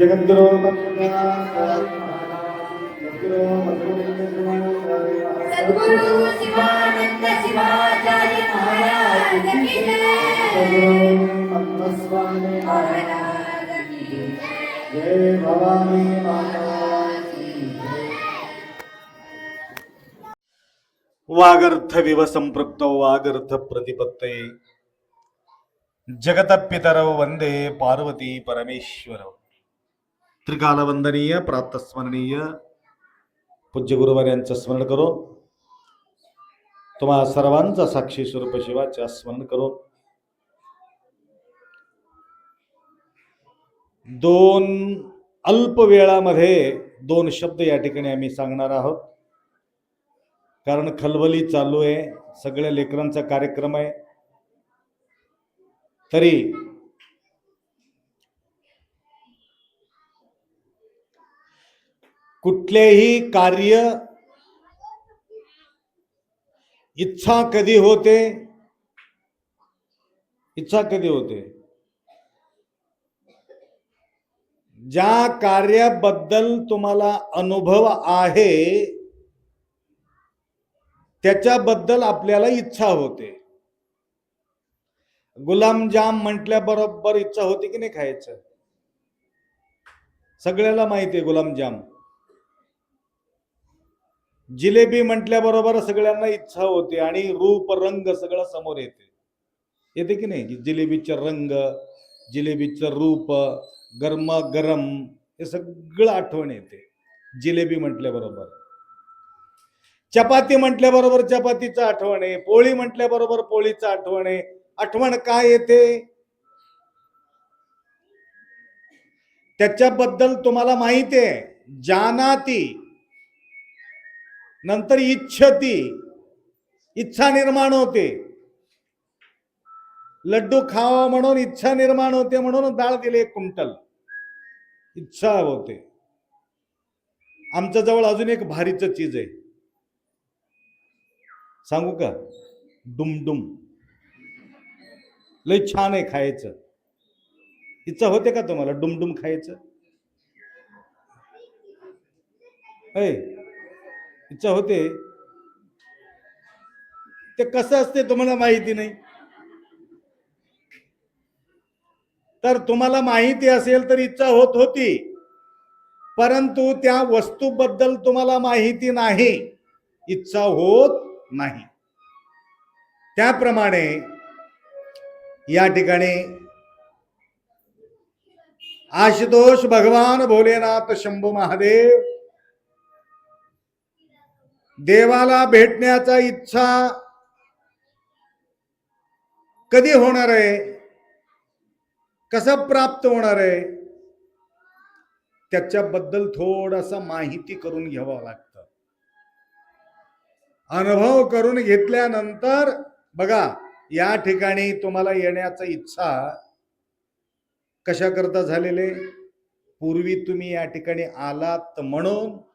जगद्गुरु सद्गुरु शिवानंद शिवाचार्य महाराज की जय महाराज की जय भवानी माता वागर्थ विव संपृक्तो वागर्थ प्रतिपत्ते जगतपितरौ वंदे पार्वती परमेश्वर। त्रिकालवंदनीय प्रातस्मरणीय। पूज्य गुरुवार यांचं स्मरण करून तुम्हा सर्वांचा साक्षी स्वरूप शिवाचे स्मरण करून दोन अल्प वेळामध्ये दोन शब्द या ठिकाणी आम्ही सांगणार आहोत. कारण खलबली चालू आहे सगळ्या लेकरांचा कार्यक्रम आहे. तरी कुठलेही कार्य इच्छा कधी होते? इच्छा कधी होते? ज्या कार्याबद्दल तुम्हाला अनुभव आहे त्याच्याबद्दल आपल्याला इच्छा होते. गुलामजाम म्हटल्याबरोबर इच्छा होती की नाही खायचं? सगळ्याला माहिती आहे गुलामजाम. जिलेबी म्हटल्याबरोबर सगळ्यांना इच्छा होते आणि रूप रंग सगळं समोर येते. येते की नाही? जिलेबीचं रंग जिलेबीचं रूप गरम गरम हे सगळं आठवण येते. जिलेबी म्हटल्याबरोबर. चपाती म्हटल्याबरोबर चपातीचं आठवण आहे. पोळी म्हटल्याबरोबर पोळीचं आठवण आहे. आठवण काय येते? त्याच्याबद्दल तुम्हाला माहिती आहे. जानाती. नंतर इच्छती इच्छा निर्माण होते. लड्डू खावा म्हणून इच्छा निर्माण होते म्हणून डाळ दिली एक कुंटल. इच्छा होते. आमच्या जवळ अजून एक भारीच चीज आहे. सांगू का? डुमडुम. लय छान आहे खायचं. इच्छा होते का तुम्हाला डुमडुम खायचं? इच्छा होते. ते कसं असते तुम्हाला माहिती नाही. तर तुम्हाला माहिती असेल तर इच्छा होत होती. परंतु त्या वस्तूबद्दल तुम्हाला माहिती नाही. इच्छा होत नाही. त्याप्रमाणे या ठिकाणी आशुतोष भगवान भोलेनाथ शंभू महादेव देवाला भेटण्याचा इच्छा कधी होणार आहे? कसं प्राप्त होणार आहे? त्याच्याबद्दल थोडासा माहिती करून घ्यावं लागतं. अनुभव करून घेतल्यानंतर बघा या ठिकाणी तुम्हाला येण्याचा इच्छा कशा करता झालेले पूर्वी तुम्ही या ठिकाणी आलात म्हणून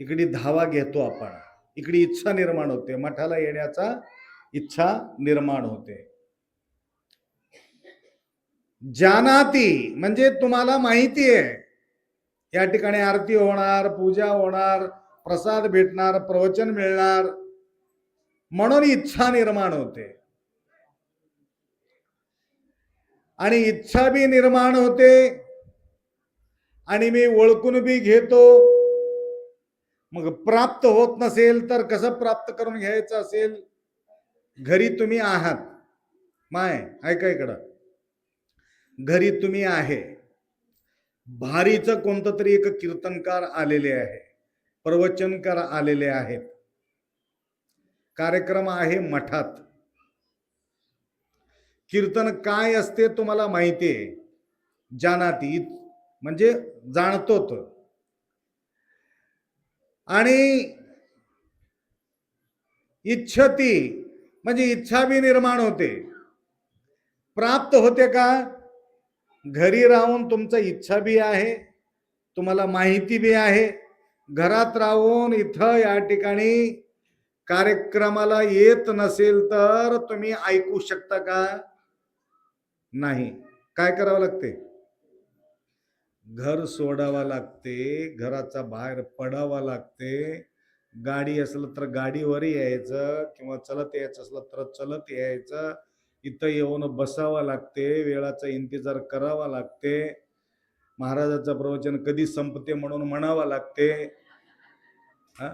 इकडे धावा घेतो आपण. इकडे इच्छा निर्माण होते. मठाला येण्याचा इच्छा निर्माण होते. जानाती म्हणजे तुम्हाला माहिती आहे. या ठिकाणी आरती होणार पूजा होणार प्रसाद भेटणार प्रवचन मिळणार. म्हणून इच्छा निर्माण होते. आणि इच्छा बी निर्माण होते. आणि मी ओळखून बी घेतो. मग प्राप्त होत नसेल तर कसं प्राप्त करून घ्यायचं असेल? घरी तुम्ही आहात. माय ऐका इकडं. घरी तुम्ही आहे. भारीचं कोणतं तरी एक कीर्तनकार आलेले आहे. प्रवचनकार आलेले आहेत. कार्यक्रम आहे मठात. कीर्तन काय असते तुम्हाला माहिती आहे जानाती म्हणजे जाणतोत. आणि इच्छती म्हणजे इच्छा बी निर्माण होते. प्राप्त होते का? घरी राहून तुमचा इच्छा बी आहे तुम्हाला माहिती बी आहे. घरात राहून इथं या ठिकाणी कार्यक्रमाला येत नसेल तर तुम्ही ऐकू शकता का? नाही. काय करावं लागते? घर सोडावा लागते घराचा बाहेर पडावा लागते. गाडी असलं तर गाडीवर यायचं किंवा चलत यायचं असलं तर चलत यायचं. इथं येऊन बसावं लागते वेळाचा इंतजार करावा लागते. महाराजाचं प्रवचन कधी संपते म्हणून म्हणावं लागते. हा?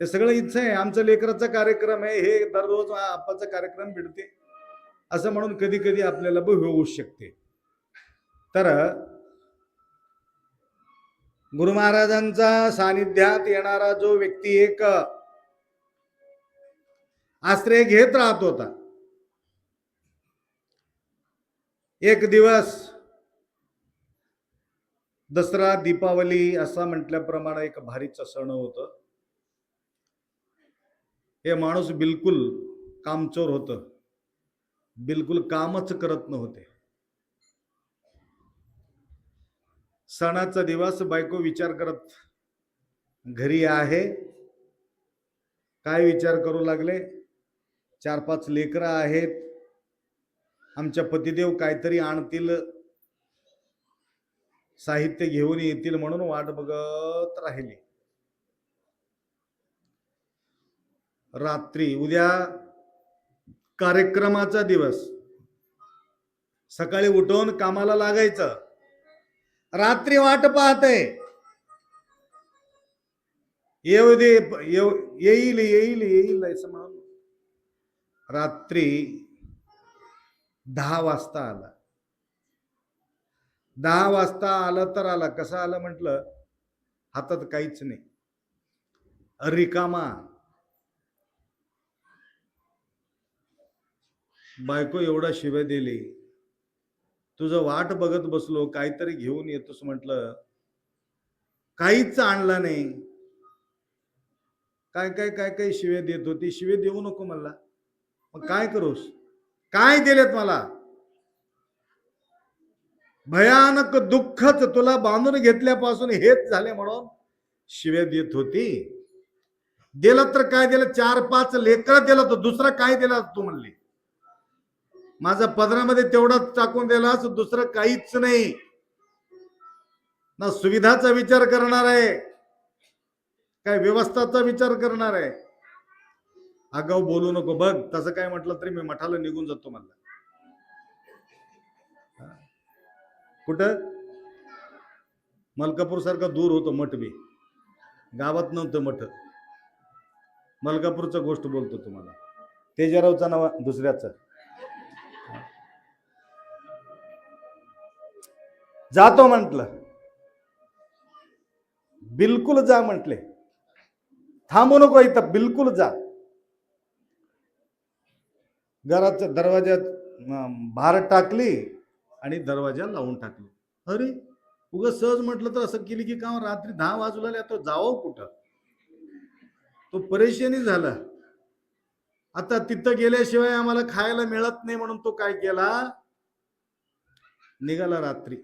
हे सगळं इच्छा आहे. आमचं लेकराचा कार्यक्रम आहे. हे दररोज आपाचा कार्यक्रम भिडते. असं म्हणून कधी कधी आपल्याला होऊ शकते. तर गुरु महाराजांचा सानिध्यात येणारा जो व्यक्ती एक आश्रय घेत राहत होता एक दिवस दसरा दीपावली असा म्हटल्याप्रमाणे एक भारीचं सण होतं. हे माणूस बिलकुल कामचोर होतं. बिलकुल कामच करत नव्हते. सणाचा दिवस बायको विचार करत घरी आहे? काय विचार करू लागले? चार पाच लेकरं आहेत. आमच्या पतिदेव काहीतरी आणतील साहित्य घेऊन येतील म्हणून वाट बघत राहिली. रात्री उद्या कार्यक्रमाचा दिवस. सकाळी उठून कामाला लागायचं. रात्री वाट पाहतय. येऊ दे येईल येईल येईल असं म्हणून. रात्री दहा वाजता आला. दहा वाजता आलं तर आला. कसं आलं म्हटलं? हातात काहीच नाही. रिकामा. बायको एवढा शिव्या दिली. तुझं वाट बघत बसलो काहीतरी घेऊन येतोस म्हटलं काहीच आणला नाही. काय काय काय काय शिवे देत होती? शिवे देऊ नको मला. मग काय करूस? काय दिलेत मला? भयानक दुःखच तुला बांधून घेतल्यापासून हेच झाले म्हणून शिव्या देत होती. दिलं तर काय दिलं? चार पाच लेकर दिलं तर दुसरं काय दिलं तू म्हणली? माझा पदरामध्ये तेवढाच टाकून दिला दुसरं काहीच नाही. ना सुविधाचा विचार करणार आहे. काय व्यवस्थाचा विचार करणार आहे. अगाऊ बोलू नको. बघ तसं काय म्हटलं तरी मी मठाला निघून जातो म्हणला. कुठं? मलकापूर सारखं दूर होतं मठ बी. गावात नव्हतं मठ. मलकापूरचं गोष्ट बोलतो तुम्हाला. तेजरावचा नावा दुसऱ्याचं. जातो म्हटलं. बिलकुल जा म्हटले. थांबू नको इथं बिलकुल जा. घराच्या दरवाज्यात भार टाकली आणि दरवाजा लावून टाकली. अरे उग सहज म्हटलं तर असं केली की काम रात्री दहा वाजूला तो जावं कुठं? तो परेशानी झाला. आता तिथं गेल्याशिवाय आम्हाला खायला मिळत नाही म्हणून तो काय केला? निघाला रात्री.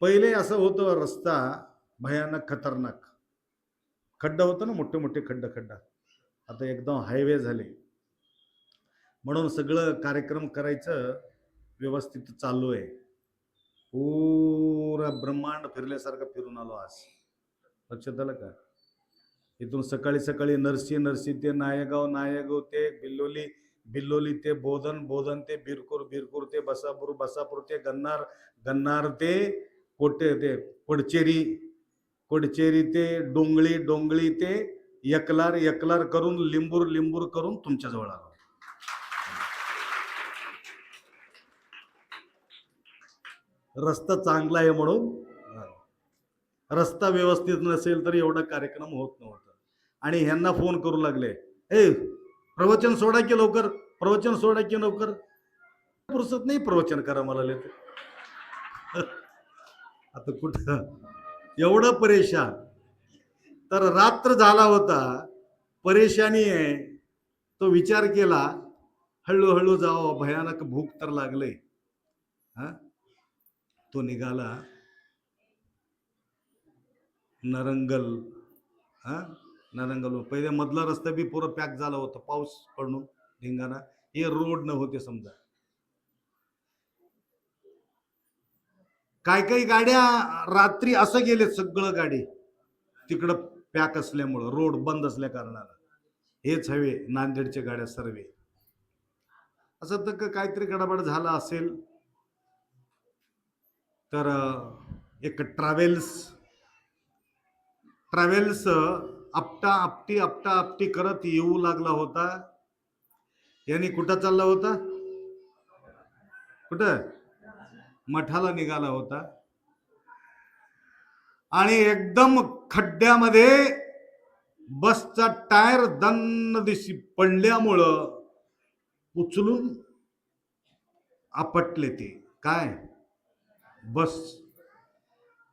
पहिले असं होतं रस्ता भयानक खतरनाक. खड्डा होतं ना मोठे मोठे खड्डा खड्डा. आता एकदम हायवे झाले. म्हणून सगळं कार्यक्रम करायचं व्यवस्थित चालू आहे. पुरा ब्रह्मांड फिरल्यासारखं फिरून आलो आज. लक्षात आलं का? इथून सकाळी सकाळी नरसी नरसी ते नायगाव नायगाव ते बिल्लोली बिल्लोली ते बोधन बोधन ते बिरकूर बिरकूर ते बसापूर बसापूर ते गन्नार गन्नार ते कोटे ते कोडचेरी कोडचेरी ते डोंगळी डोंगळी ते यकलार यकलार करून लिंबूर लिंबूर करून तुमच्याजवळ आलो. रस्ता चांगला आहे म्हणून. रस्ता व्यवस्थित नसेल तर एवढा कार्यक्रम होत नव्हता. आणि ह्यांना फोन करू लागले. ए प्रवचन सोडा की लवकर प्रवचन सोडा की लवकर. पुरसत नाही प्रवचन करा मला लेत आता कुठं? एवढं परेशान. तर रात्र झाला होता. परेशानी आहे तो विचार केला हळूहळू जावं भयानक भूक तर लागले. हा? तो निघाला. नरंगल हा? नरंगल पहिले मधला रस्ता बी पुरं पॅक झाला होता पाऊस पडून ढिंगाणा हे रोड न होते समजा. काय काही गाड्या रात्री असं गेले सगळं गाडी. तिकडं पॅक असल्यामुळं रोड बंद असल्या कारणानं. हेच हवे नांदेडच्या गाड्या सर्वे. असं तर काहीतरी गडबड झाला असेल. तर एक ट्रॅव्हल्स ट्रॅव्हल्स आपटा आपटी आपटा आपटी करत येऊ लागला होता. यांनी कुठं चालला होता? कुठं? मठाला निघाला होता. आणि एकदम खड्ड्यामध्ये बसचा टायर दन्न दिशी पडल्यामुळं उचलून आपटले ते. काय? बस.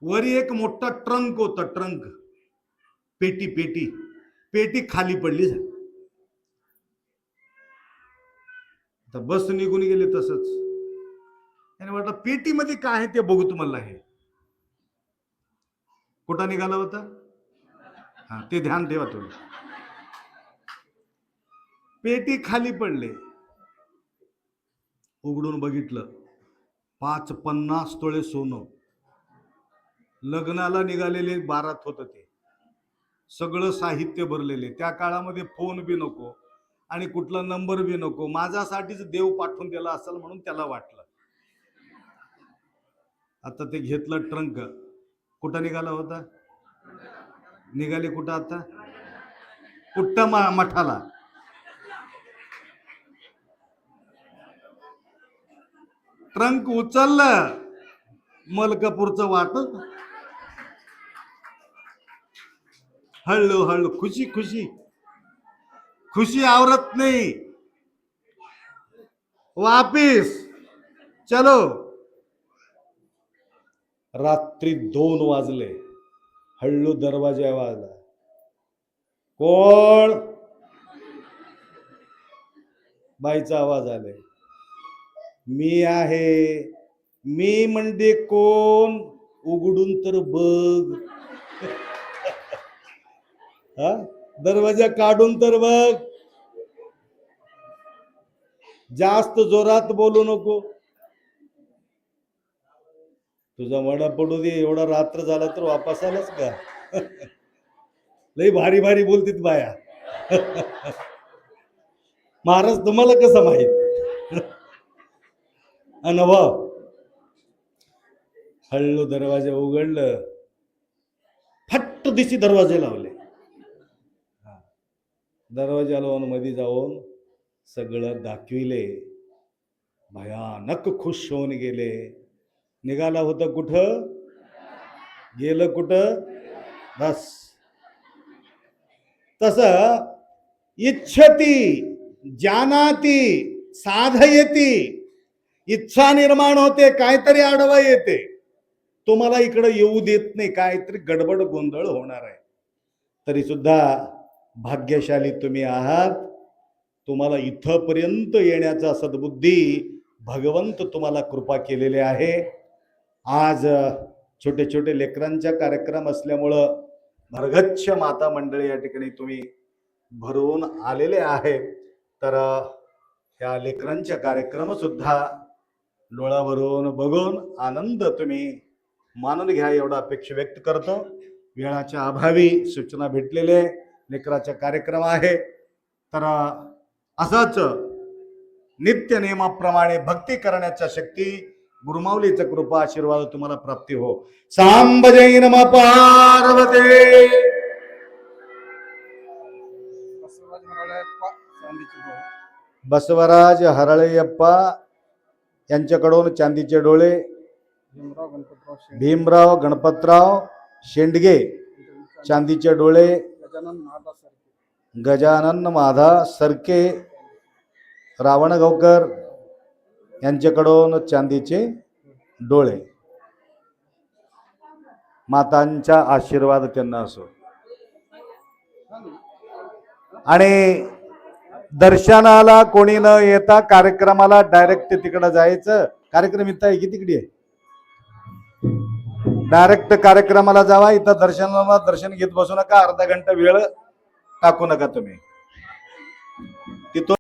वरी एक मोठा ट्रंक होता ट्रंक. पेटी पेटी. पेटी खाली पडली तर बस निघून गेली तसंच. त्याने म्हटलं पेटीमध्ये काय आहे ते बघू तुम्हाला हे. कुठं निघाला होता? हा ते ध्यान ठेवा तुम्ही. पेटी खाली पडले. उघडून बघितलं. पाच पन्नास तोळे सोनं. लग्नाला निघालेले बारात होत ते. सगळं साहित्य भरलेले. त्या काळामध्ये फोन बी नको आणि कुठला नंबर बी नको. माझ्यासाठीच देव पाठवून दिला असेल म्हणून त्याला वाटलं. आता ते घेतलं ट्रंक. कुठं निघाला होता? निघाले कुठं आता? कुठं मठाला? ट्रंक उचललं. मलकापूरचं वाटत हळू हळू खुशी खुशी. खुशी आवरत नाही. वापिस. चलो. रात्री दोन वाजले. हळू दरवाजा वाजला कोण? बाईचा आवाज आले. मी आहे. मी म्हणते कोण? उघडून तर बघ. हा? दरवाजा काढून तर बघ. जास्त जोरात बोलू नको. तुझा मडा पडू दे एवढा रात्र झाला तर वापस आलाच का? लई भारी भारी बोलतीत बाया. महाराज तुम्हाला कसं माहीत? अनुभव हळू दरवाजा उघडलं. फट्ट दिशी दरवाजे लावले. हा. दरवाजा लावून मध्ये जाऊन सगळं दाखविले. भयानक खुश होऊन गेले. निघाला होतं कुठं? गेलं कुठं? बस. तस इच्छती जानाती साधयती इच्छा निर्माण होते काहीतरी आडवा येते. तुम्हाला इकडं येऊ देत नाही काहीतरी गडबड गोंधळ होणार आहे. तरी सुद्धा भाग्यशाली तुम्ही आहात. तुम्हाला इथंपर्यंत येण्याचा सद्बुद्धी भगवंत तुम्हाला कृपा केलेले आहे. आज छोटे छोटे लेकरांच्या कार्यक्रम असल्यामुळं भरगच्छ माता मंडळी या ठिकाणी तुम्ही भरवून आलेले आहे. तर ह्या या लेकरांच्या कार्यक्रम सुद्धा डोळ्यावरून बघून आनंद तुम्ही मानून घ्या एवढा अपेक्षा व्यक्त करतो. वेळाच्या अभावी सूचना भेटलेले लेकराचा कार्यक्रम आहे. तर असाच असंच नित्य नियमाप्रमाणे भक्ती करण्याच्या शक्ती गुरुमाऊलीचा कृपा आशीर्वाद तुम्हाला प्राप्ती हो. सांब जै नम पार्वते. बसवराज हरळयप्पा यांच्याकडून चांदीचे डोळे. भीमराव गणपतराव शेंडगे. चांदीचे डोळे. गजानन महादा सरके. गजानन माधा सरके. रावणगावकर यांच्याकडून चांदीचे डोळे. मातांचा आशीर्वाद त्यांना असो. आणि दर्शनाला कोणी न येता कार्यक्रमाला डायरेक्ट तिकडं जायचं. कार्यक्रम इथं आहे की तिकडे आहे? डायरेक्ट कार्यक्रमाला जावा इथं दर्शनाला दर्शन घेत बसू नका अर्धा घंटा वेळ टाकू नका तुम्ही. तिथून